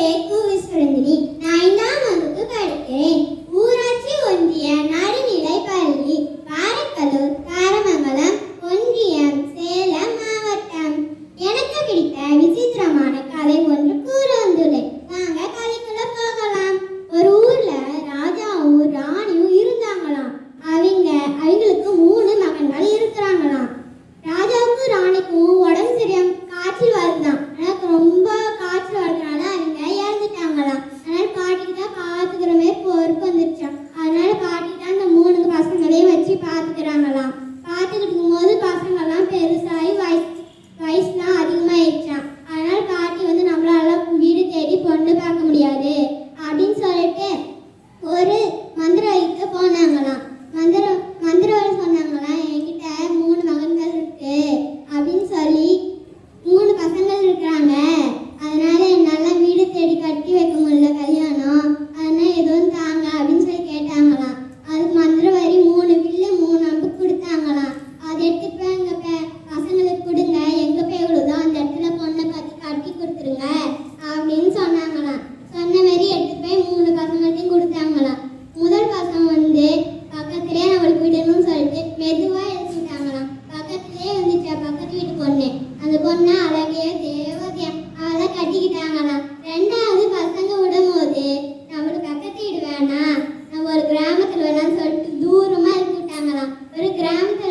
우리의 꿈의 소리들이 கிராம கட்டிக்கிட்டு பொண்ணு. அந்த பொண்ணு அழகிய தேவதையா அவளை கட்டிக்கிட்டாங்களாம். ரெண்டாவது பசங்க விடும்போது நம்மளுக்கு பக்கத்து வீடு வேணாம். நம்ம ஒரு கிராமத்தில் வேணாம்னு சொல்லிட்டு தூரமாக இருக்கிட்டாங்களாம் ஒரு கிராமத்தில்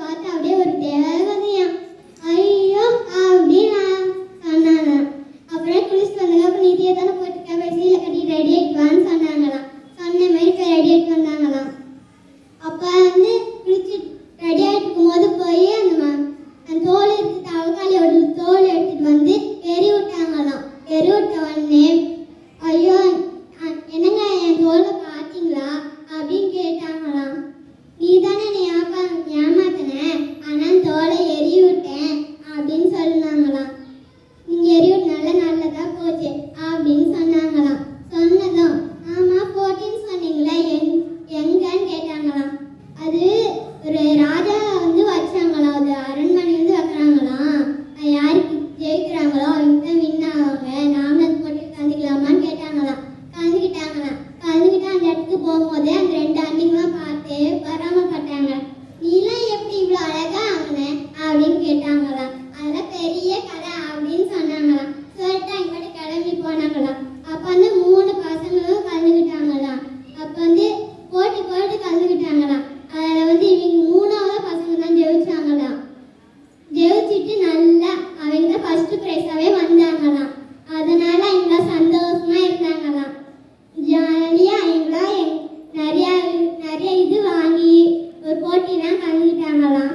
വാർത്ത ஃபர்ஸ்ட் ப்ரைஸாகவே வந்தாங்களாம். அதனால எங்களை சந்தோஷமா இருந்தாங்களாம். ஜாலியாக எங்களை நிறைய நிறைய இது வாங்கி ஒரு போட்டிலாம் கலந்துட்டாங்களாம்.